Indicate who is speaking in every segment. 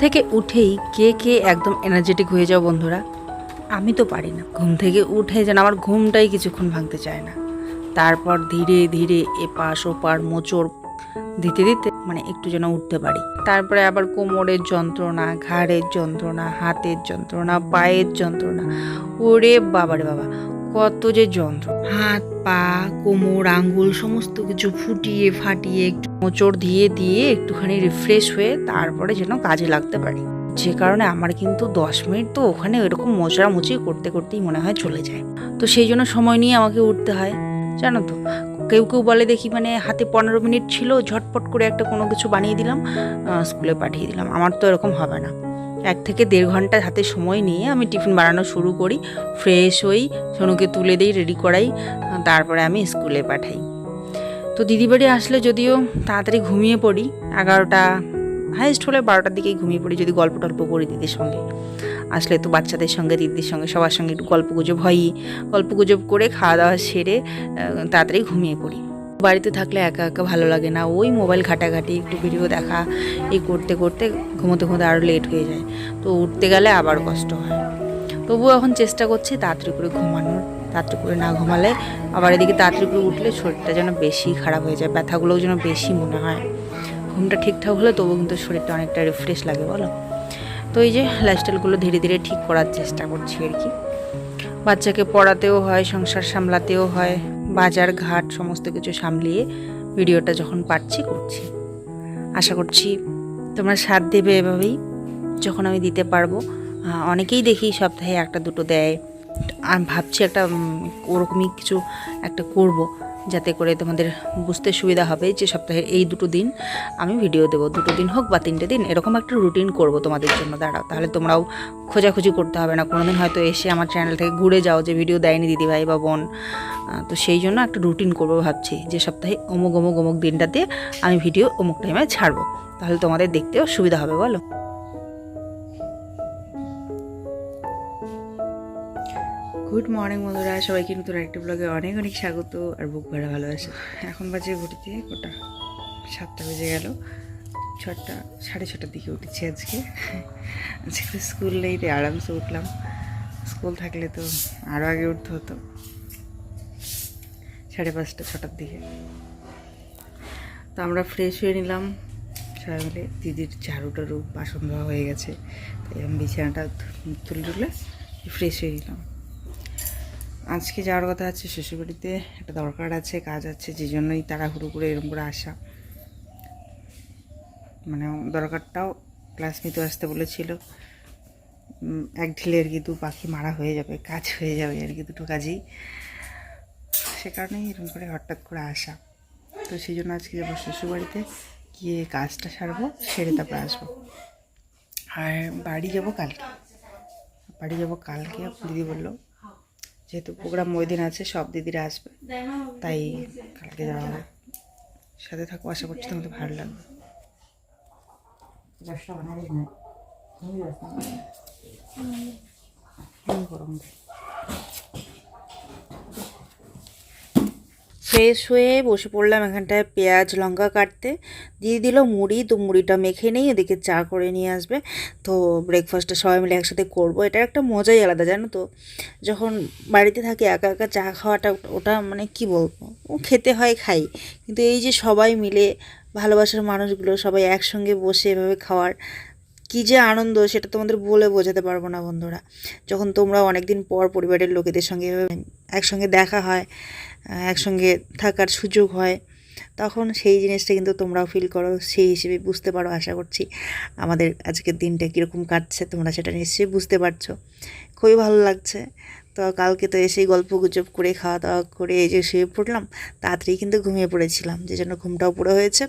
Speaker 1: থেকে উঠেই কে কে একদম এনার্জেটিক হয়ে যাও বন্ধুরা? আমি তো পারি না। ঘুম থেকে উঠে যেন আমার ঘুমটাই কিছুক্ষণ ভাঙতে চায় না। তারপর ধীরে ধীরে এপাশ ওপার মোচড় দিতে দিতে মানে একটু যেন উঠতে পারি। তারপরে আবার কোমরের যন্ত্রণা, ঘাড়ের যন্ত্রণা, হাতের যন্ত্রণা, পায়ের যন্ত্রণা। ওরে বাবারে বাবা, কত যে যন্ত্র হাত, পা, কোমর, আঙ্গুল, সমস্ত কিছু ফুটিয়ে ফাটিয়ে একটু মোচড় দিয়ে দিয়ে একটুখানি রিফ্রেশ হয়ে তারপরে যেন কাজে লাগতে পারি। যে কারণে আমার কিন্তু দশ মিনিট তো ওখানে এরকম মোচড়ামুচি করতে করতেই মনে হয় চলে যায়। তো সেই জন্য সময় নিয়ে আমাকে উঠতে হয়। জানো তো, কেউ কেউ বলে দেখি মানে হাতে পনেরো মিনিট ছিল, ঝটপট করে একটা কোনো কিছু বানিয়ে দিলাম স্কুলে পাঠিয়ে দিলাম। আমার তো এরকম হবে না। এক থেকে দেড় ঘণ্টা হাতে সময় নিয়ে আমি টিফিন বানানো শুরু করি, ফ্রেশ হই, সোনুকে তুলে দিই রেডি করাই তারপরে আমি স্কুলে পাঠাই। তো দিদি বাড়ি আসলে যদিও তাড়াতাড়ি ঘুমিয়ে পড়ি, এগারোটা হাইস্ট হলে বারোটার দিকেই ঘুমিয়ে পড়ি, যদি গল্প টল্প করি দিদির সঙ্গে। আসলে তো বাচ্চাদের সঙ্গে, দিদির সঙ্গে, সবার সঙ্গে একটু গল্প গুজব হয়ই। গল্প গুজব করে খাওয়া দাওয়া সেরে তাড়াতাড়ি ঘুমিয়ে পড়ি। বাড়িতে থাকলে একা একা ভালো লাগে না, ওই মোবাইল ঘাটাঘাটি, একটু ভিডিও দেখা, এই করতে করতে ঘুমোতে ঘুমোতে আরও লেট হয়ে যায়। তো উঠতে গেলে আবার কষ্ট হয়। তবুও এখন চেষ্টা করছি তাড়াতাড়ি করে ঘুমানোর। তাড়াতাড়ি করে না ঘুমালে। আবার এদিকে তাড়াতাড়ি করে উঠলে শরীরটা যেন বেশি খারাপ হয়ে যায়, ব্যথাগুলোও যেন বেশি মনে হয়। ঘুমটা ঠিকঠাক হলে তবু কিন্তু শরীরটা অনেকটা রিফ্রেশ লাগে, বলো? তো এই যে লাইফস্টাইলগুলো ধীরে ধীরে ঠিক করার চেষ্টা করছি আর কি। বাচ্চাকে পড়াতেও হয়, সংসার সামলাতেও হয়, বাজার ঘাট সমস্ত কিছু সামলিয়ে ভিডিওটা যখন পারছি করছি। আশা করছি তোমরা সাথ দেবে এভাবেই। যখন আমি দিতে পারব অনেকেই দেখি সপ্তাহে একটা দুটো দেয় আমি ভাবছি একটা ওরকমই কিছু একটা করব যাতে করে তোমাদের বুঝতে সুবিধা হবে যে সপ্তাহে এই দুটো দিন আমি ভিডিও দেবো। দুটো দিন হোক বা তিনটে দিন, এরকম একটা রুটিন করব তোমাদের জন্য। দাঁড়াও, তাহলে তোমরাও খোঁজাখুঁজি করতে হবে না। কোনোদিন হয়তো এসে আমার চ্যানেল থেকে ঘুরে যাও যে ভিডিও দেয়নি দিদিভাই বা বোন। তো সেই জন্য একটা রুটিন করব ভাবছি যে সপ্তাহে অমুক অমুক অমুক দিনটাতে আমি ভিডিও অমুক টাইমে ছাড়বো। তাহলে তোমাদের দেখতেও সুবিধা হবে, বলো। গুড মর্নিং বন্ধুরা। সবাইকে নতুন একটি ব্লগে অনেক অনেক স্বাগত আর বুক ভরা ভালোবাসা। এখন বাজে ঘড়িতে গোটা সাতটা বেজে গেল। ছটা, সাড়ে ছটার দিকে উঠেছি আজকে। আজকে স্কুল নেই, তাই আরামসে উঠলাম। স্কুল থাকলে তো আরও আগে উঠতে হতো। সাড়ে পাঁচটা, ছটার দিকে। তো আমরা ফ্রেশ হয়ে নিলাম। সবাই মিলে দিদির ঝাড়ু টাড়ু বাসন ধোয়া হয়ে গেছে। তাই আমি বিছানাটা তুলে তুলে ফ্রেশ হয়ে নিলাম। আজকে যাওয়ার কথা আছে শ্বশুরবাড়িতে একটা দরকার আছে, কাজ আছে, যে জন্যই তাড়াহুড়ো করে এরকম করে আসা। মানে দরকারটাও ক্লাস নিতে আসতে বলেছিল। এক ঢিলে আর কি দু পাখি মারা হয়ে যাবে, কাজ হয়ে যাবে আর কি দুটো কাজেই। সে কারণেই এরকম করে হঠাৎ করে আসা। তো সেই জন্য আজকে যাব শ্বশুরবাড়িতে গিয়ে কাজটা সারবো, সেরে তারপরে আসব। আর বাড়ি যাব কালকে। বাড়ি যাব কালকে, দিদি বলল যেহেতু প্রোগ্রাম ওই দিন আছে সব দিদিরা আসবে। তাই কালকে যাওয়া হবে। সাথে থাকব আশা করছি তোমাদের ভালো লাগবে। গরম। ফ্রেশ হয়ে বসে পড়লাম এখানটায় পেঁয়াজ, লঙ্কা কাটতে। দিয়ে দিল মুড়ি, তো মুড়িটা মেখে নেই, এদিকে চা করে নিয়ে আসবে। তো ব্রেকফাস্টটা সবাই মিলে একসাথে করব। এটার একটা মজাই আলাদা, জানো তো? যখন বাড়িতে থাকি, একা একা চা খাওয়াটা ওটা মানে কি বলব? ও খেতে হয়, খাই। কিন্তু এই যে সবাই মিলে ভালোবাসার মানুষগুলো সবাই একসঙ্গে বসে এভাবে খাওয়ার কী যে আনন্দ সেটা তোমাদের বলে বোঝাতে পারব না, বন্ধুরা। যখন তোমরা অনেকদিন পর পরিবারের লোকেদের সঙ্গে একসঙ্গে দেখা হয়, একসঙ্গে থাকার সুযোগ হয়, তখন সেই জিনিসটা কিন্তু তোমরাও ফিল করো, সেই হিসেবে বুঝতে পারো, আশা করছি আমাদের আজকের দিনটা কীরকম কাটছে, তোমরা সেটা নিশ্চয়ই বুঝতে পারছ। খুবই ভালো লাগছে। তো কালকে তো এসেই গল্প গুজব করে, খাওয়া দাওয়া করে এই যে শুয়ে পড়লাম, তাড়াতাড়ি কিন্তু ঘুমিয়ে পড়েছিলাম, যে জন্য ঘুমটাও পুরো হয়েছে,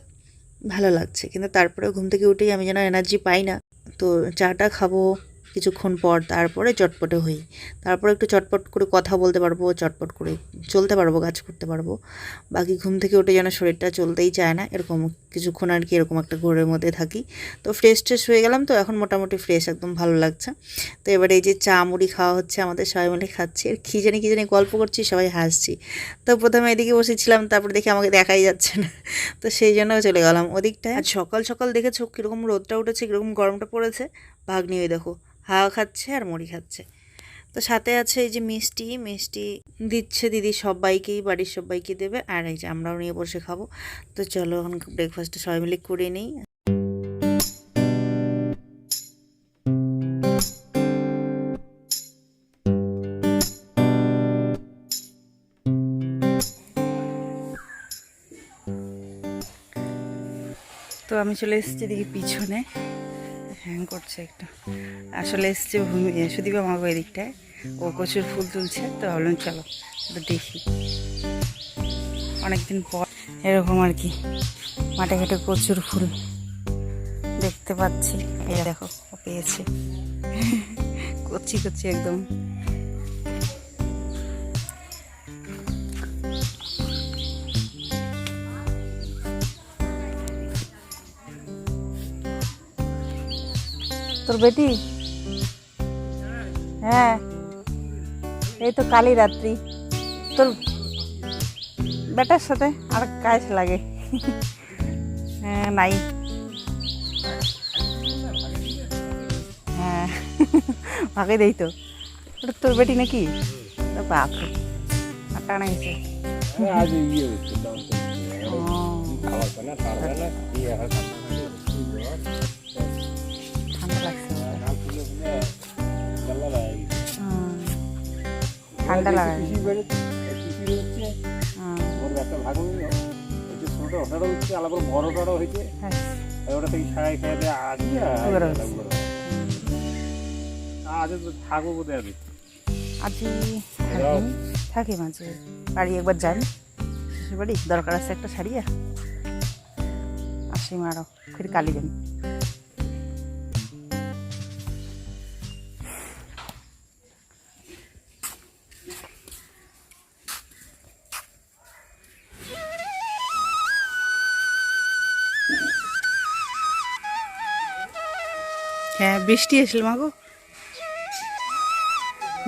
Speaker 1: ভালো লাগছে। কিন্তু তারপরে ঘুম থেকে উঠেই আমি যেন এনার্জি পাই না। তো চাটা খাব। কিছুক্ষণ পর তারপরে চটপটে হই। তারপর একটু চটপট করে কথা বলতে পারব, চটপট করে চলতে পারব, কাজ করতে পারব। বাকি ঘুম থেকে উঠে যেন শরীরটা চলতেই চায় না, এরকম কিছুক্ষণ আর কি এরকম একটা ঘোরের মধ্যে থাকি। তো ফ্রেশ ট্রেশ হয়ে গেলাম তো এখন মোটামুটি ফ্রেশ একদম ভালো লাগছে। তো এবারে এই যে চা মুড়ি খাওয়া হচ্ছে, আমাদের সবাই মিলে খাচ্ছি। আর কী জানি কী জানি গল্প করছি, সবাই হাসছি। তো প্রথমে এদিকে বসেছিলাম, তারপরে দেখি আমাকে দেখাই যাচ্ছে না। তো সেই জন্য চলে গেলাম ওদিকটায়। সকাল সকাল দেখেছ কীরকম রোদটা উঠেছে, কীরকম গরমটা পড়েছে? ভাগ্নি ওই দেখো, হাওয়া খাচ্ছে আর মুড়ি খাচ্ছে। তো সাথে আছে এই যে মিষ্টি মিষ্টি দিচ্ছে দিদি সবাইকেই, বাড়ির সবাইকে দেবে, আর এই যে আমরাও নিয়ে বসে খাব। তো চলো এখন ব্রেকফাস্টটা সবাই মিলে করে নিই। তো আমি চলে এসেছি দিকে পিছনে। হ্যাং করছে একটা। আসলে এসছে ভূমি সুদীপ আমাকে ওই দিকটায়। ও কচুর ফুল তুলছে, তো ভাবলাম চলো দেখি। অনেকদিন পর এরকম আর কি, মাঠে ঘাটে কচুর ফুল দেখতে পাচ্ছি। এই দেখো পেয়েছে। কচি কচি একদম। তোর বেটি? হ্যাঁ। এই তো কালী রাত্রি। তোর বেটার সাথে আর কাজ লাগে। হ্যাঁ নাই। হ্যাঁ ভাগে দেই তো। ওটা তোর বেটি নাকি? বাপ টানা গেছে।
Speaker 2: ইয়ে
Speaker 1: ও,
Speaker 2: আজ আমি
Speaker 1: আজই থাকি। থাকি মাঝে। বাড়ি একবার যান শ্বশুর বাড়ি দরকার আছে একটা ছাড়িয়া আসি মারো। ফির কালি যান বৃষ্টি এসল মাগো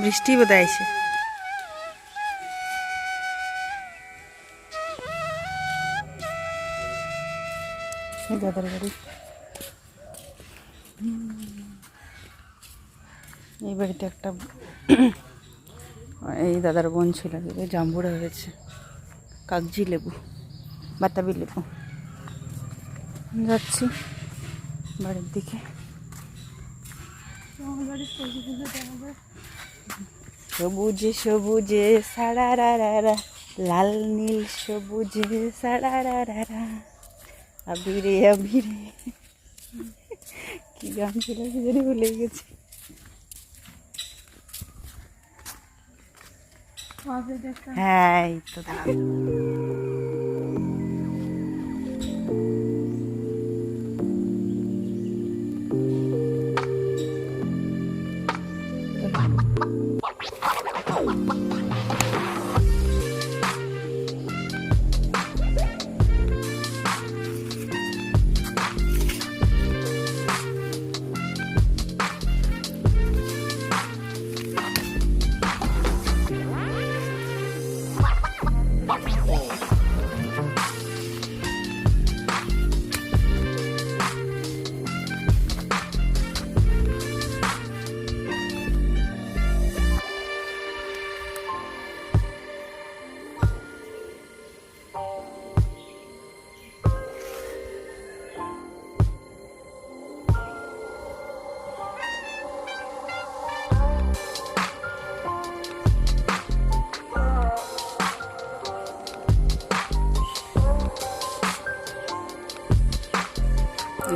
Speaker 1: বৃষ্টি বোধ এই দাদার বাড়ি। এই বাড়িতে একটা এই দাদার বোন ছিল জাম্বুরা হয়েছে। কাগজি লেবু, বাতাবি লেবু। যাচ্ছি বাড়ির দিকে। সবুজে সবুজে সারারারা লাল নীল সবুজে সারারারা আবিরে আবিরে। কি গান ছিল জানি ভুলে গেছি। হ্যাঁ এই তো দাঁড়াও। Wow.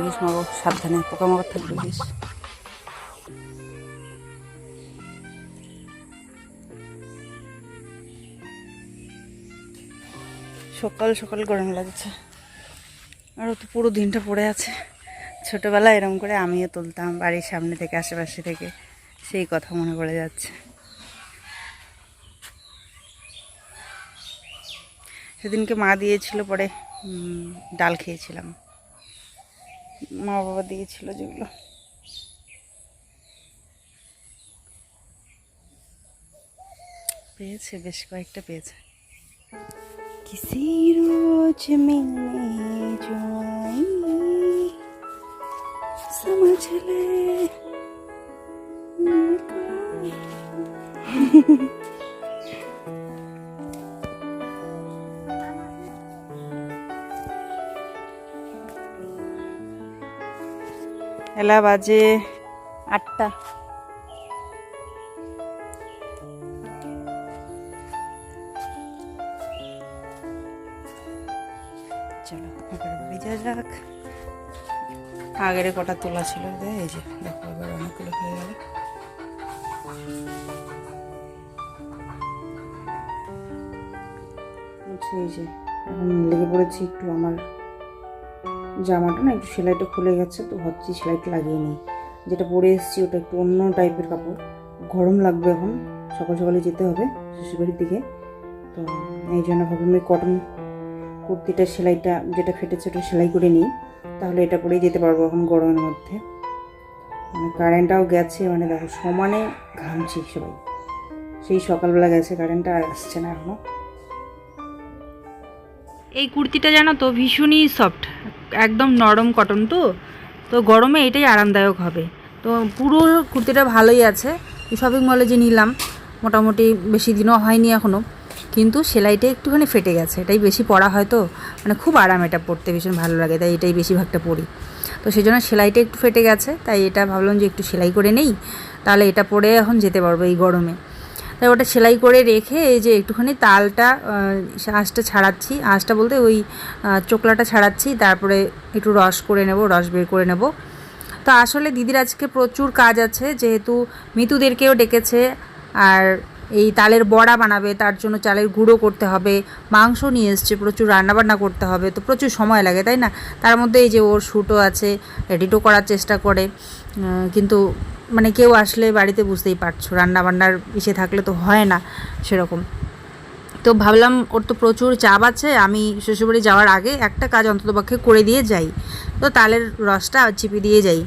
Speaker 1: দেখিস মাগো সাবধানে, পোকামাকড় থাকবে দেখিস সকাল সকাল গরম লাগছে। আর তো পুরো দিনটা পড়ে আছে। ছোটোবেলায় এরম করে আমিও তুলতাম, বাড়ির সামনে থেকে, আশেপাশে থেকে। সেই কথা মনে পড়ে যাচ্ছে। সেদিনকে মা দিয়েছিল পরে ডাল খেয়েছিলাম। মা বাবা দিয়েছিল যেগুলো। পেয়েছে বেশ কয়েকটা পেয়েছে। কিসি রোজ মিলে যাই সমঝলে এলা বাজে আটটা। চলো আগের কটা তোলা ছিল এই যে দেখো এবার অনেকগুলো হয়ে গেল। এই যে এখন লেগে পড়েছি একটু আমার জামাটা না একটু সেলাইটা খুলে গেছে, তো ভাবছি সেলাইটা লাগিয়ে নিই। যেটা পরে এসেছি ওটা একটু অন্য টাইপের কাপড়। গরম লাগবে এখন, সকাল সকালে যেতে হবে শ্বশুরবাড়ির দিকে। তো এই জন্য ভাবলাম এই কটন কুর্তিটা, সেলাইটা যেটা ফেটেছে ওটা সেলাই করে নিই। তাহলে এটা পরেই যেতে পারব এখন গরমের মধ্যে। মানে কারেন্টটাও গেছে মানে দেখো সমানে ঘামছি সবাই। সেই সকালবেলা গেছে কারেন্টটা আর আসছে না এখনও। এই কুর্তিটা জানো তো ভীষণই সফট একদম নরম কটন তো। তো গরমে এটাই আরামদায়ক হবে। তো পুরো কুর্তিটা ভালোই আছে। শপিং মলে যে নিলাম, মোটামুটি বেশি দিনও হয়নি এখনও কিন্তু সেলাইটা একটুখানি ফেটে গেছে। এটাই বেশি পরা হয় তো। মানে খুব আরাম এটা পরতে, ভীষণ ভালো লাগে। তাই এটাই বেশিরভাগটা পরি। তো সেই জন্য সেলাইটা একটু ফেটে গেছে। তাই এটা ভাবলাম যে একটু সেলাই করে নেই। তাহলে এটা পরে এখন যেতে পারব এই গরমে। তাই ওটা সেলাই করে রেখে এই যে একটুখানি তালটা আঁশটা ছাড়াচ্ছি। আঁশটা বলতে ওই চোকলাটা ছাড়াচ্ছি, তারপরে একটু রস করে নেব, রস বের করে নেব। তো আসলে দিদির আজকে প্রচুর কাজ আছে, যেহেতু মিতুদেরকেও ডেকেছে, আর এই তালের বড়া বানাবে, তার জন্য চালের গুঁড়ো করতে হবে, মাংস নিয়ে এসছে, প্রচুর রান্নাবান্না করতে হবে, তো প্রচুর সময় লাগে, তাই না? তার মধ্যে এই যে ওর শ্যুটও আছে, এডিটও করার চেষ্টা করে কিন্তু মানে কেউ আসলে বাড়িতে বুঝতেই পারছ, রান্নাবান্নার ইসে থাকলে তো হয় না সেরকম। তো ভাবলাম ওর তো প্রচুর চাপ আছে, আমি শ্বশুরবাড়ি যাওয়ার আগে একটা কাজ অন্ততপক্ষে করে দিয়ে যাই। তো তালের রসটা চিপে দিয়ে যাই।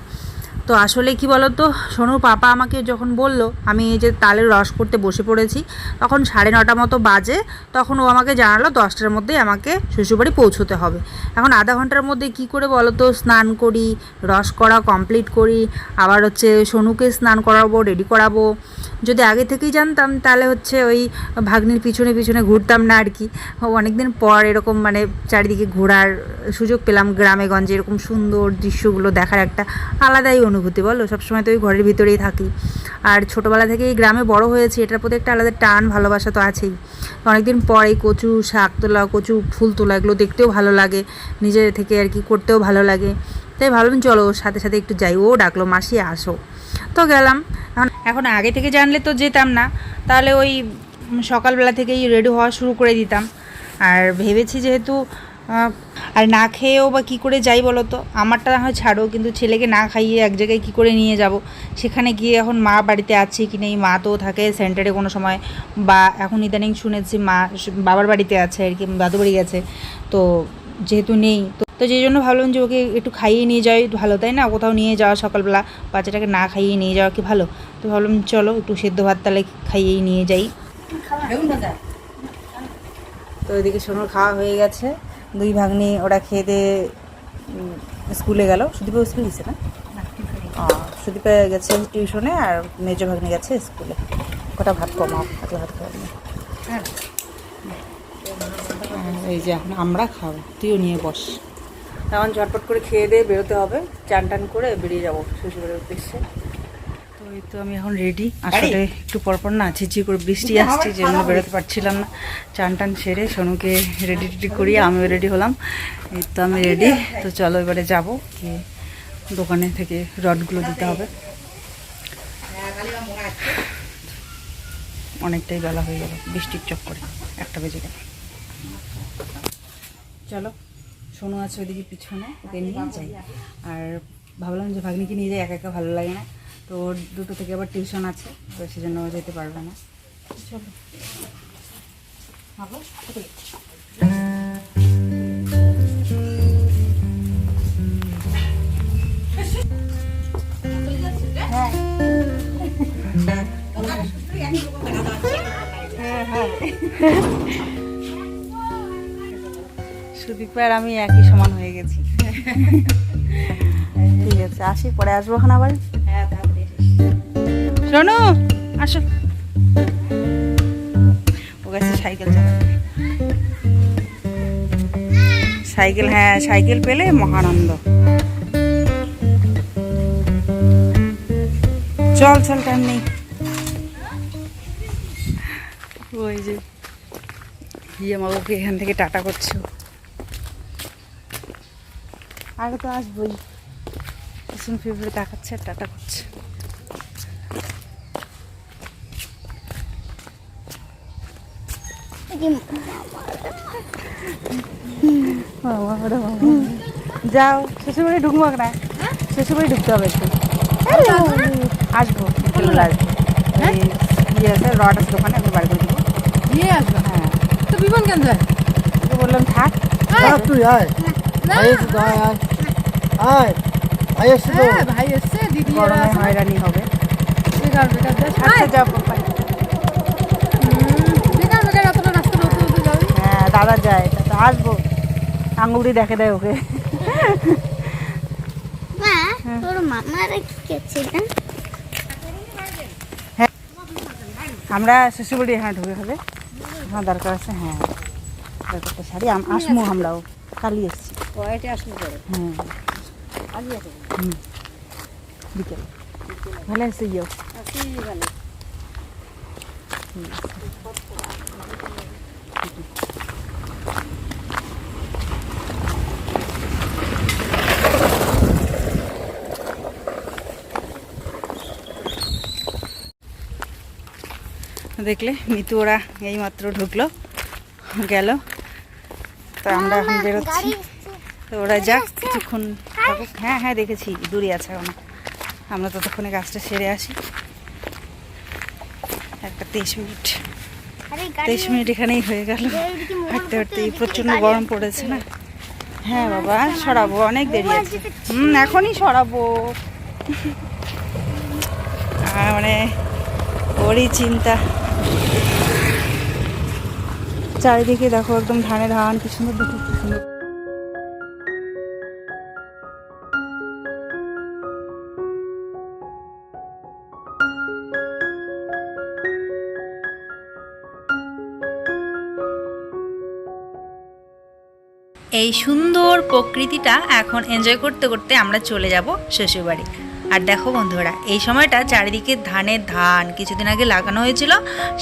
Speaker 1: তো আসলে কি বলো তো সোনুর পাপা আমাকে যখন বলল, আমি এই যে তালের রস করতে বসে পড়েছি, তখন সাড়ে নটা মতো বাজে, তখন ও আমাকে জানালো দশটার মধ্যেই আমাকে শ্বশুরবাড়ি পৌঁছতে হবে। এখন আধা ঘণ্টার মধ্যে কি করে বলো তো স্নান করি, রস করা কমপ্লিট করি, আবার হচ্ছে সোনুকে স্নান করাবো রেডি করাবো। যদি আগে থেকেই জানতাম, তাহলে হচ্ছে ওই ভাগ্নির পিছনে পিছনে ঘুরতাম না আর কি। অনেকদিন পর এরকম মানে চারিদিকে ঘোরার সুযোগ পেলাম, গ্রামে গঞ্জে এরকম সুন্দর দৃশ্যগুলো দেখার একটা আলাদাই অনুভূতি। বলো? সবসময় তো ওই ঘরের ভিতরেই থাকি। আর ছোটোবেলা থেকে এই গ্রামে বড় হয়েছি, এটার প্রতি একটা আলাদা টান, ভালোবাসা তো আছেই। অনেকদিন পর কচু শাক তোলা, কচু ফুল তোলা, এগুলো দেখতেও ভালো লাগে। নিজের থেকে আর কি করতেও ভালো লাগে। তাই ভাবলাম, চলো সাথে সাথে একটু যাই। ও ডাকলো, মাসি, আসো। তো গেলাম। এখন এখন আগে থেকে জানলে তো যেতাম না। তাহলে ওই সকালবেলা থেকেই রেডি হওয়া শুরু করে দিতাম। আর ভেবেছি যেহেতু আর না খেয়েও বা কী করে যাই বলো তো? আমারটা না হয় ছাড়ো কিন্তু ছেলেকে না খাইয়ে এক জায়গায় কী করে নিয়ে যাব? সেখানে গিয়ে এখন মা বাড়িতে আছে কি নেই মা তো থাকে সেন্টারে কোনো সময়। বা এখন ইদানিং শুনেছি মা বাবার বাড়িতে আছে আর কি দাদু বাড়ি গেছে। তো যেহেতু নেই তো তো সেই জন্য ভাবলাম যে ওকে একটু খাইয়ে নিয়ে যাওয়াই ভালো তাই না? কোথাও নিয়ে যাওয়া সকালবেলা বাচ্চাটাকে না খাইয়ে নিয়ে যাওয়া কি ভালো? তো ভাবলাম চলো একটু সেদ্ধ ভাত তাহলে খাইয়েই নিয়ে যাই। তো ওইদিকে সোনুর খাওয়া হয়ে গেছে। দুই ভাগ্নি ওরা খেয়ে দিয়ে স্কুলে গেল। সুদীপা স্কুল দিছে না? সুদীপা গেছে টিউশনে আর মেজো ভাগ্নি গেছে স্কুলে। কটা ভাত কমাও এত ভাত খাওয়া নিয়ে। এই যে এখন আমরা খাব তুইও নিয়ে বস। এখন ঝটপট করে খেয়ে দিয়ে বেরোতে হবে চান টান করে বেরিয়ে যাব শ্বশুরের উদ্দেশ্যে। তো তো আমি এখন রেডি আসলে একটু পরপর না ঝিঝি করে বৃষ্টি আসছে যে জন্য বেরোতে পারছিলাম না। চান টান সেরে সোনুকে রেডি টেডি করিয়ে আমিও রেডি হলাম। এই তো আমি রেডি তো চলো এবারে যাব গিয়ে দোকানে থেকে রডগুলো দিতে হবে। অনেকটাই বেলা হয়ে গেল বৃষ্টির চক্করে একটা বেজে গেল। চলো সোনু আছে ওইদিকে পিছনে ওকে নিয়ে যাই। আর ভাবলাম যে ভাগ্নিকে নিয়ে যাই একা একা ভালো লাগে না। তো ওর দুটো থেকে আবার টিউশন আছে তো সেজন্য ও যেতে পারবে না। চলো। ভাবো, কোথায়? সুদীপ আর আমি একই সমান হয়ে গেছি। ঠিক আছে আসি পরে আসব এখন আবার। শোনো আসো। ও গেছে সাইকেল চালাতে। সাইকেল হ্যাঁ সাইকেল পেলে মহানন্দ। চল চল টাইম নেই। ওই যে ইয়ে মাবাকে এখান থেকে টাটা করছ। আগে তো আসবোই। পিছন ফিরে তাকাচ্ছে আর টাটা করছে। যাও শ্বশুরবাড়ি ঢুকবো না। শ্বশুরবাড়ি ঢুকতে হবে একটু। আসব। আসব। এই ইয়ে আছে রড আছে দোকানে আমি বাড়ি করে দেবো।
Speaker 3: নিয়ে আসব?
Speaker 1: হ্যাঁ।
Speaker 3: তো বিমান কেন যায়?
Speaker 1: বললাম থাক।
Speaker 2: তুই আয় আয়। আয়। ভাই এসে তো?
Speaker 3: হ্যাঁ ভাই এসছে দিদি
Speaker 1: গরমে হয়রানি হবে।
Speaker 3: বেকার বেকার যাস
Speaker 1: যাও
Speaker 3: বেকার বেকার অতটা রাস্তা বলতে বলতে যাবি।
Speaker 1: হ্যাঁ দাদা যায় তা তো আসব। আঙুলি দেখে দেয় ওকে।
Speaker 4: মা তোর মামারা কি করছিলেন
Speaker 1: আমরা শ্বশুরবাড়ি এখানে ঢুকে হবে আমার দরকার আছে হ্যাঁ। শাড়ি আম- আসমু আমরাও। কালি এসছি।
Speaker 3: কয়টা
Speaker 1: হ্যাঁ। হুম বিকেল। ভালো আছে ইয়েও দেখলে মিতু ওরা এই মাত্র ঢুকলো গেল। তো আমরা এখন বেরোচ্ছি। তো ওরা যাক কিছুক্ষণ থাকুক। হ্যাঁ হ্যাঁ দেখেছি দূরে আছে এখন। আমরা ততক্ষণে গাছটা সেরে আসি। একটা তেইশ মিনিট। তেইশ মিনিট এখানেই হয়ে গেল। হাঁটতে হাঁটতে প্রচণ্ড গরম পড়েছে না? হ্যাঁ বাবা সরাবো অনেক দেরি আছে। হুম এখনই সরাবো। আর মানে ওরই চিন্তা। চারিদিকে দেখো একদম ধানে ধান কি সুন্দর দেখো।
Speaker 5: এই সুন্দর প্রকৃতিটা এখন এনজয় করতে করতে আমরা চলে যাব শ্বশুরবাড়ি। আর দেখো বন্ধুরা, এই সময়টা চারিদিকে ধানের ধান, কিছুদিন আগে লাগানো হয়েছিল,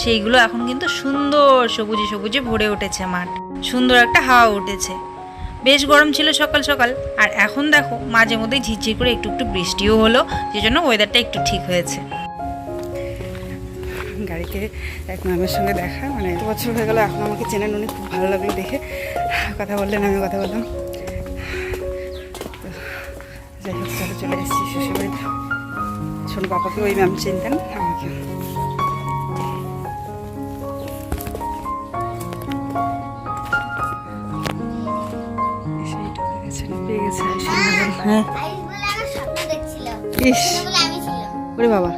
Speaker 5: সেইগুলো এখন কিন্তু সুন্দর সবুজে সবুজে ভরে উঠেছে মাঠ। সুন্দর একটা হাওয়া উঠেছে। বেশ গরম ছিল সকাল সকাল, আর এখন দেখো মাঝে মধ্যে ঝিরঝির করে একটু একটু বৃষ্টিও হলো যে জন্য ওয়েদারটা একটু ঠিক হয়েছে।
Speaker 1: গাড়িতে এক ম্যামের সঙ্গে দেখা মানে বছর হয়ে গেল, এখন আমাকে চেনেন, উনি খুব ভালো লাগল দেখে। কথা বললেন আমি কথা বললাম। যাই হোক চলে চলে এসেছি শ্বশুরবাড়ি শোন বাবাকে ওই ম্যাম চিনতেন আমাকে। হ্যাঁ। ওরে বাবা।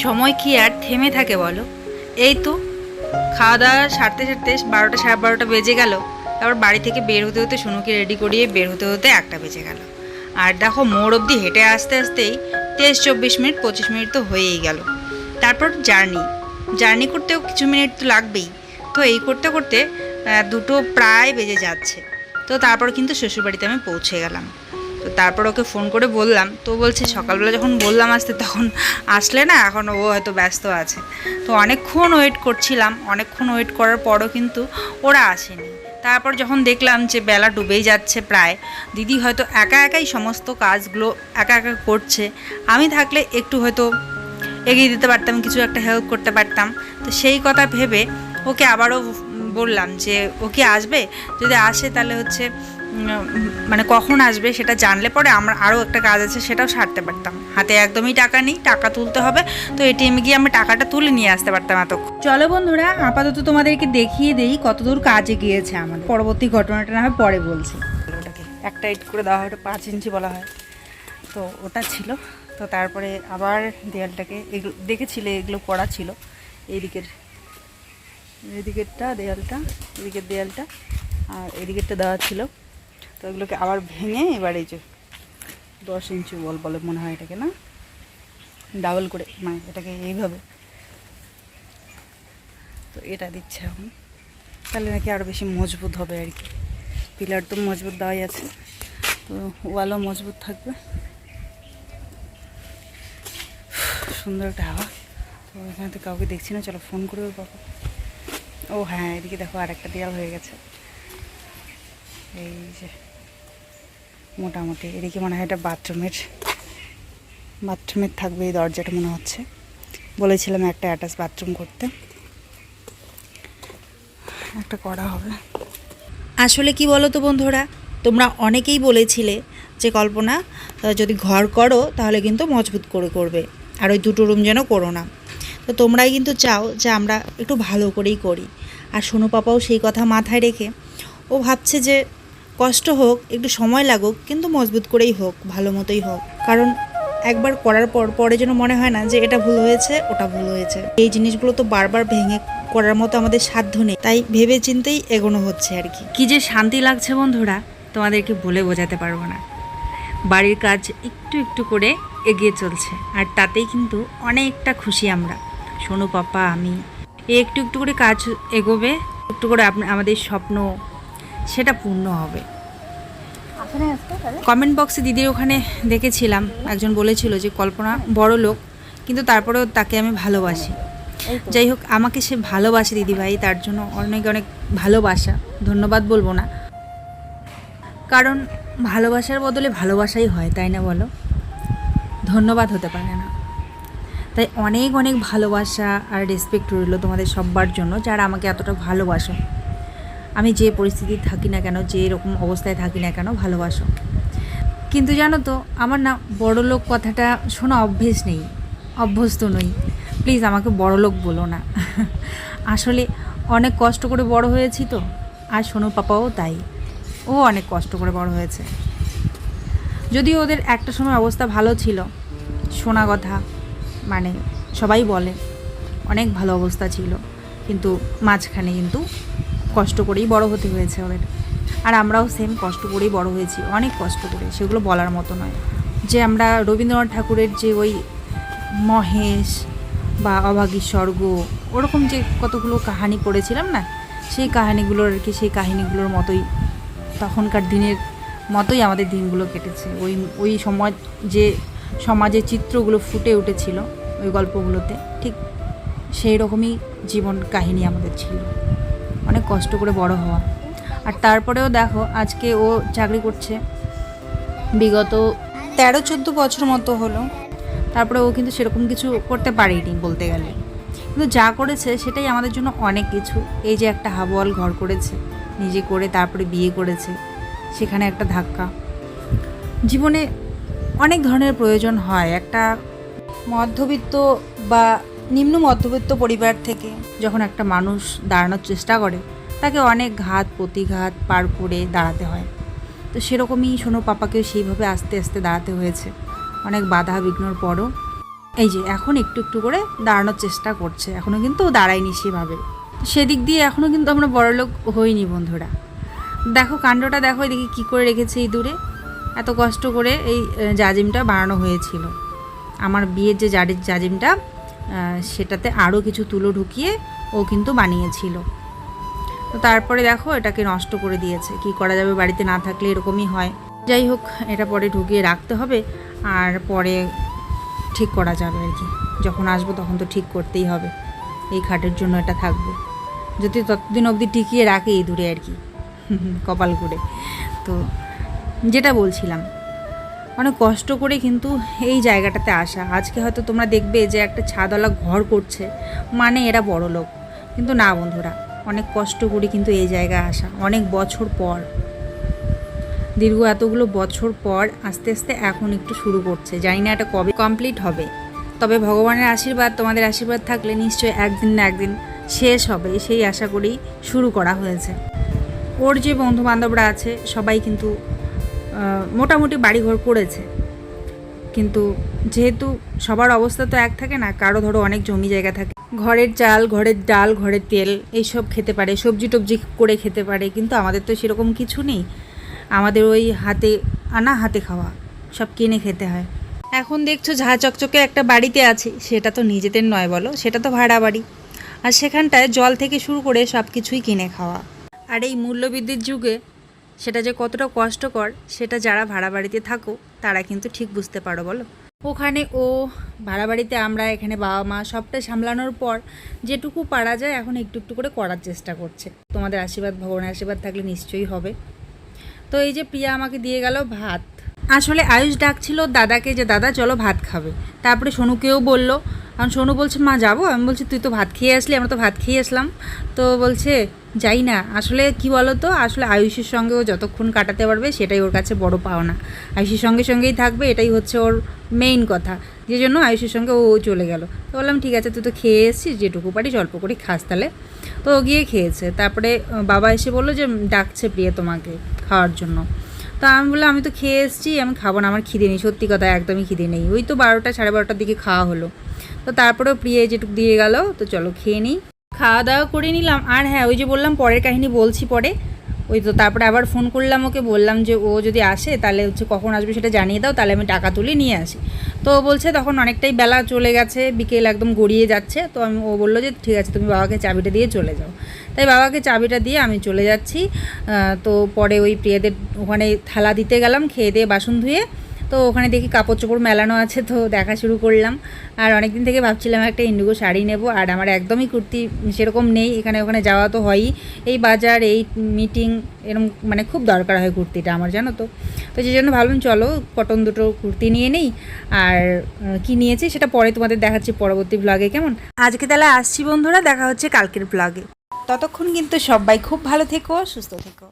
Speaker 5: সময় কি আর থেমে থাকে বলো? এই তো খাওয়া দাওয়া সারতে সারতে বারোটা সাড়ে বারোটা বেজে গেল। তারপর বাড়ি থেকে বের হতে হতে সোনুকে রেডি করিয়ে বের হতে হতে একটা বেজে গেল। আর দেখো মোড় অবধি হেঁটে আসতে আসতেই তেইশ, চব্বিশ মিনিট, পঁচিশ মিনিট তো হয়েই গেল। তারপর জার্নি। জার্নি করতেও কিছু মিনিট তো লাগবেই। তো এই করতে করতে দুটো প্রায় বেজে যাচ্ছে। তো তারপর কিন্তু শ্বশুরবাড়িতে আমি পৌঁছে গেলাম। তো তারপর ওকে ফোন করে বললাম, তো বলছে, সকালবেলা যখন বললাম আসতে, তখন আসলে না, এখন ও হয়তো ব্যস্ত আছে। তো অনেকক্ষণ ওয়েট করছিলাম, অনেকক্ষণ ওয়েট করার পরও কিন্তু ওরা আসেনি। তারপর যখন দেখলাম যে বেলা ডুবেই যাচ্ছে প্রায়, দিদি হয়তো একা একাই সমস্ত কাজগুলো একা একা করছে, আমি থাকলে একটু হয়তো এগিয়ে দিতে পারতাম, কিছু একটা হেল্প করতে পারতাম। তো সেই কথা ভেবে ওকে আবারও বললাম যে, ও কি আসবে? যদি আসে তাহলে হচ্ছে
Speaker 1: মানে কখন আসবে সেটা জানলে পরে আমার আরও একটা কাজ আছে সেটাও সারতে পারতাম। হাতে একদমই টাকা নেই, টাকা তুলতে হবে। তো এটিএমে গিয়ে আমি টাকাটা তুলে নিয়ে আসতে পারতাম এত চলো বন্ধুরা, আপাতত তোমাদেরকে দেখিয়ে দেই কতদূর কাজে গিয়েছে আমাদের। পরবর্তী ঘটনাটা না হয় পরে বলছি। ওটাকে একটা ইট করে দেওয়া হয় পাঁচ ইঞ্চি বলা হয়। তো ওটা ছিল। তো তারপরে আবার দেয়ালটাকে এগুলো, দেখেছিলে এগুলো করা ছিল। এইদিকের এদিকেরটা দেয়ালটা এদিকের দেয়ালটা, আর এদিকেরটা দেওয়া ছিল। তো এগুলোকে আবার ভেঙে এবার এই যে দশ ইঞ্চি বল বলে মনে হয় এটাকে, না? ডাবল করে মানে এটাকে এইভাবে। তো এটা দিচ্ছে এখন। তাহলে নাকি আরও বেশি মজবুত হবে আর কি। পিলার তো মজবুত দেওয়াই আছে। তো ওয়ালও মজবুত থাকবে। সুন্দর একটা হাওয়া। তো এখানে তো কাউকে দেখছি না, চলো ফোন করে বাবা ও হ্যাঁ এদিকে দেখো আর একটা দেয়াল হয়ে গেছে। এই যে। মোটামুটি। এদিকে মনে হয় এটা বাথরুমের বাথরুমের থাকবে এই দরজাটা মনে হচ্ছে। বলেছিলাম একটা অ্যাটাচ বাথরুম করতে। একটা করা হবে। আসলে কি বলো তো বন্ধুরা, তোমরা অনেকেই বলেছিলে যে, কল্পনা যদি ঘর করো, তাহলে কিন্তু মজবুত করে করবে। আর ওই দুটো রুম যেন করো না। তো তোমরাই কিন্তু চাও যে, আমরা একটু ভালো করেই করি। আর সোনু পাপাও সেই কথা মাথায় রেখে, ও ভাবছে যে কষ্ট হোক, একটু সময় লাগুক, কিন্তু মজবুত করেই হোক, ভালো মতোই হোক। কারণ একবার করার পর, পরে যেন মনে হয় না যে এটা ভুল হয়েছে, ওটা ভুল হয়েছে। এই জিনিসগুলো তো বারবার ভেঙে করার মতো আমাদের সাধ্য নেই। তাই ভেবে চিন্তেই এগোনো হচ্ছে আর কি। কি যে শান্তি লাগছে বন্ধুরা, তোমাদেরকে বলে বোঝাতে পারব না। বাড়ির কাজ একটু একটু করে এগিয়ে চলছে, আর তাতেই কিন্তু অনেকটা খুশি আমরা। সোনু, পাপা, আমি একটু একটু করে কাজ এগোবে, একটু করে আমাদের স্বপ্ন সেটা পূর্ণ হবে। কমেন্ট বক্সে দিদির ওখানে দেখেছিলাম একজন বলেছিল যে কল্পনা বড় লোক কিন্তু তারপরেও তাকে আমি ভালোবাসি। যাই হোক আমাকে সে ভালোবাসে দিদিভাই তার জন্য অনেক অনেক ভালোবাসা ধন্যবাদ বলব না। কারণ ভালোবাসার বদলে ভালোবাসাই হয় তাই না বলো? ধন্যবাদ হতে পারে না। তাই অনেক অনেক ভালোবাসা আর রেসপেক্ট রইল তোমাদের সব্বার জন্য যারা আমাকে এতটা ভালোবাসো। আমি যে পরিস্থিতি থাকি না কেন, যে এরকম অবস্থায় থাকি না কেন, ভালোবাসো। কিন্তু জানো তো, আমার না বড় লোক কথাটা শোনা অভ্যেস নেই, অভ্যস্ত নই। প্লিজ আমাকে বড় লোক বলো না। আসলে অনেক কষ্ট করে বড় হয়েছি তো, আর সোনু পাপাও তাই। ও অনেক কষ্ট করে বড় হয়েছে। যদিও ওদের একটা সময় অবস্থা ভালো ছিল, শোনা কথা মানে সবাই বলে, অনেক ভালো অবস্থা ছিল। কিন্তু মাঝখানে কিন্তু কষ্ট করেই বড় হতে হয়েছে ওদের। আর আমরাও সেম কষ্ট করেই বড় হয়েছি, অনেক কষ্ট করে, সেগুলো বলার মতো নয়। যে আমরা রবীন্দ্রনাথ ঠাকুরের যে ওই মহেশ বা অভাগী স্বর্গ ওরকম যে কতগুলো কাহানি পড়েছিলাম না, সেই কাহিনিগুলোর আর কি, সেই কাহিনিগুলোর মতোই তখনকার দিনের মতোই আমাদের দিনগুলো কেটেছে। ওই ওই সময় যে সমাজের চিত্রগুলো ফুটে উঠেছিল ওই গল্পগুলোতে, ঠিক সেই রকমই জীবন কাহিনী আমাদের ছিল। অনেক কষ্ট করে বড় হওয়া। আর তারপরেও দেখো, আজকে ও চাকরি করছে। বিগত তেরো, চোদ্দ বছর মতো হলো। তারপরে ও কিন্তু সেরকম কিছু করতে পারেনি বলতে গেলে। কিন্তু যা করেছে, সেটাই আমাদের জন্য অনেক কিছু। এই যে একটা হাবওয়াল ঘর করেছে, নিজে করে তারপরে বিয়ে করেছে, সেখানে একটা ধাক্কা। জীবনে অনেক ধরনের প্রয়োজন হয়। একটা মধ্যবিত্ত বা নিম্ন মধ্যবিত্ত পরিবার থেকে যখন একটা মানুষ দাঁড়ানোর চেষ্টা করে তাকে অনেক ঘাত, প্রতিঘাত পার করে দাঁড়াতে হয়। তো সেরকমই শোনো পাপাকেও সেইভাবে আস্তে আস্তে দাঁড়াতে হয়েছে। অনেক বাধা বিঘ্নর পরও। এই যে, এখন একটু একটু করে দাঁড়ানোর চেষ্টা করছে। এখনও কিন্তু ও দাঁড়ায়নি সেভাবে। সেদিক দিয়ে এখনও কিন্তু আমরা বড়লোক হইনি বন্ধুরা। দেখো কাণ্ডটা, দেখো এদিকে কী করে রেখেছে এই দূরে। এত কষ্ট করে এই জাজিমটা বানানো হয়েছিল। আমার বিয়ের যে জাজিমটা সেটাতে আরও কিছু তুলো ঢুকিয়ে ও কিন্তু বানিয়েছিল। তো তারপরে দেখো এটাকে নষ্ট করে দিয়েছে। কি করা যাবে বাড়িতে না থাকলে এরকমই হয়। যাই হোক, এটা পরে ঢুকিয়ে রাখতে হবে আর পরে ঠিক করা যাবে আর কি। যখন আসব তখন তো ঠিক করতেই হবে। এই খাটের জন্য এটা থাকবে। যদি ততদিন অবধি টিকিয়ে রাখে এই দূরে আর কি। কপাল করে। তো যেটা বলছিলাম, অনেক কষ্ট করে কিন্তু এই জায়গাটাতে আসা। আজকে হয়তো তোমরা দেখবে যে একটা ছাদওয়ালা ঘর করছে। মানে এরা বড় লোক কিন্তু না বন্ধুরা অনেক কষ্ট করে কিন্তু এই জায়গায় আসা, অনেক বছর পর। দীর্ঘ এতগুলো বছর পর আস্তে আস্তে এখন একটু শুরু করছে। জানি না এটা কবে কমপ্লিট হবে। তবে ভগবানের আশীর্বাদ, তোমাদের আশীর্বাদ থাকলে নিশ্চয়ই একদিন না একদিন শেষ হবে। সেই আশা করেই শুরু করা হয়েছে। ওর যে বন্ধু বান্ধবরা আছে, সবাই কিন্তু মোটামুটি বাড়িঘর করেছে। কিন্তু যেহেতু সবার অবস্থা তো এক থাকে না, কারও ধরো অনেক জমি জায়গা থাকে ঘরের চাল, ঘরের ডাল, ঘরের তেল এইসব খেতে পারে, সবজি টবজি করে খেতে পারে, কিন্তু আমাদের তো সেরকম কিছু নেই। আমাদের ওই হাতে, আনা হাতে খাওয়া, সব কিনে খেতে হয়। এখন দেখছ ঝা চকচকে একটা বাড়িতে আছে, সেটা তো নিজেদের নয় বলো, সেটা তো ভাড়া বাড়ি। আর সেখানটায় জল থেকে শুরু করে সব কিছুই কিনে খাওয়া। আর এই মূল্যবৃদ্ধির যুগে সেটা যে কতটা কষ্টকর, সেটা যারা ভাড়া বাড়িতে থাকো, তারা কিন্তু ঠিক বুঝতে পারো বলো। ওখানে ও ভাড়া বাড়িতে আমরা এখানে বাবা মা সবটা সামলানোর পর যেটুকু পারা যায় এখন একটু একটু করে করার চেষ্টা করছে। তোমাদের আশীর্বাদ, ভগবানের আশীর্বাদ থাকলে নিশ্চয়ই হবে। তো এই যে প্রিয়া আমাকে দিয়ে গেল ভাত। আসলে আয়ুষ ডাকছিল দাদাকে যে, দাদা, চলো ভাত খাবে। তারপরে সোনুকেও বলল, কারণ সোনু বলছে, মা, যাব? আমি বলছি, তুই তো ভাত খেয়ে আসলি, আমরা তো ভাত খেয়ে আসলাম। তো বলছে যাই না, আসলে কি বলো তো আসলে আয়ুষের সঙ্গে ও যতক্ষণ কাটাতে পারবে সেটাই ওর কাছে বড় পাওনা। আয়ুষের সঙ্গে সঙ্গেই থাকবে, এটাই হচ্ছে ওর মেইন কথা। যে জন্য আয়ুষের সঙ্গে ও চলে গেল। তো বললাম, ঠিক আছে, তুই তো খেয়ে এসেছিস, যেটুকু পারিস অল্প করে খাস তাহলে। তো ও গিয়ে খেয়েছে। তারপরে বাবা এসে বলল যে, ডাকছে প্রিয়া তোমাকে খাওয়ার জন্য। তো আমি বললাম, আমি তো খেয়ে এসেছি, আমি খাব না, আমার খিদে নেই, সত্যি কথা, একদমই খিদে নেই। ওই তো বারোটা, সাড়ে বারোটার দিকে খাওয়া হলো। তো তারপরেও প্রিয়া যেটুকু দিয়ে গেল, তো চলো খেয়ে নিই। খাওয়া দাওয়া করে নিলাম। আর হ্যাঁ ওই যে বললাম, পরের কাহিনী বলছি পরে। ওই তো তারপরে আবার ফোন করলাম ওকে, বললাম যে ও যদি আসে তাহলে হচ্ছে কখন আসবে সেটা জানিয়ে দাও, তাহলে আমি টাকা তুলে নিয়ে আসি। তো ও বলছে তখন অনেকটাই বেলা চলে গেছে, বিকেল একদম গড়িয়ে যাচ্ছে। তো আমি, ও বলল যে ঠিক আছে, তুমি বাবাকে চাবিটা দিয়ে চলে যাও। তাই বাবাকে চাবিটা দিয়ে আমি চলে যাচ্ছি। তো পরে ওই প্রিয়াদের ওখানে থালা দিতে গেলাম, খেয়ে দিয়ে বাসন ধুয়ে। তো ওখানে দেখি কাপড় চোপড় মেলানো আছে, তো দেখা শুরু করলাম। আর অনেক দিন থেকে ভাবছিলাম একটা ইন্ডিগো শাড়ি নেব, আর আমার একদমই কুর্তি সেরকম নেই, এখানে ওখানে যাওয়া তো হয়ই। এই বাজার, এই মিটিং এরকম মানে খুব দরকার হয় কুর্তিটা আমার, জানো তো? তো সেই জন্য ভাবলাম, চলো কটন দুটো কুর্তি নিয়ে নেই। আর কি নিয়েছি সেটা পরে তোমাদের দেখাচ্ছি পরবর্তী ব্লগে কেমন? আজকে তাহলে আসছি বন্ধুরা, দেখা হচ্ছে কালকের ব্লগে ততক্ষণ কিন্তু সবাই খুব ভালো থেকো, সুস্থ থেকো।